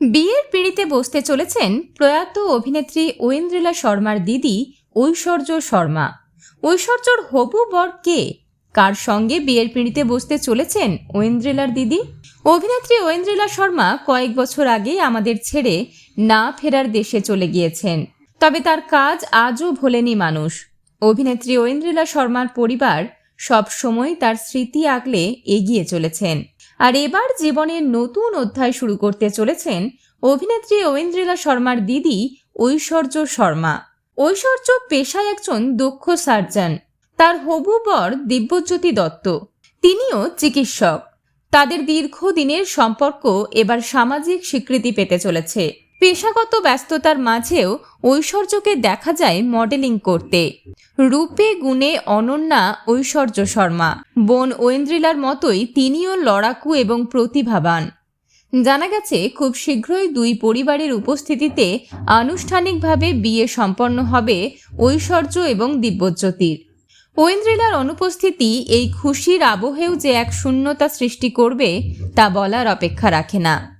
বিয়ের পিড়িতে বসতে চলেছেন প্রয়াত অভিনেত্রী ঐন্দ্রিলা শর্মার দিদি ঐশ্বর্য শর্মা। ঐশ্বর্যর হবু বর কে? কার সঙ্গে বিয়ের পিড়িতে বসতে চলেছেন ঐন্দ্রিলার দিদি? অভিনেত্রী ঐন্দ্রিলা শর্মা কয়েক বছর আগে আমাদের ছেড়ে না ফেরার দেশে চলে গিয়েছেন। তবে তার কাজ আজও ভোলেনি মানুষ। অভিনেত্রী ঐন্দ্রিলা শর্মার পরিবার সব সময় তার স্মৃতি আগলে এগিয়ে চলেছেন। আর এবার জীবনের নতুন অধ্যায় শুরু করতে চলেছেন অভিনেত্রী ঐন্দ্রিলা শর্মার দিদি ঐশ্বর্য শর্মা। ঐশ্বর্য পেশায় একজন দক্ষ সার্জন। তার হবু বর দিব্যজ্যোতি দত্ত। তিনিও চিকিৎসক। তাদের দীর্ঘদিনের সম্পর্ক এবার সামাজিক স্বীকৃতি পেতে চলেছে। পেশাগত ব্যস্ততার মাঝেও ঐশ্বর্যকে দেখা যায় মডেলিং করতে। রূপে গুণে অনন্যা ঐশ্বর্য শর্মা। বোন ঐন্দ্রিলার মতোই তিনিও লড়াকু এবং প্রতিভাবান। জানা গেছে, খুব শীঘ্রই দুই পরিবারের উপস্থিতিতে আনুষ্ঠানিকভাবে বিয়ে সম্পন্ন হবে ঐশ্বর্য এবং দিব্যজ্যোতির। ঐন্দ্রিলার অনুপস্থিতি এই খুশির আবহেও যে এক শূন্যতা সৃষ্টি করবে, তা বলার অপেক্ষা রাখে না।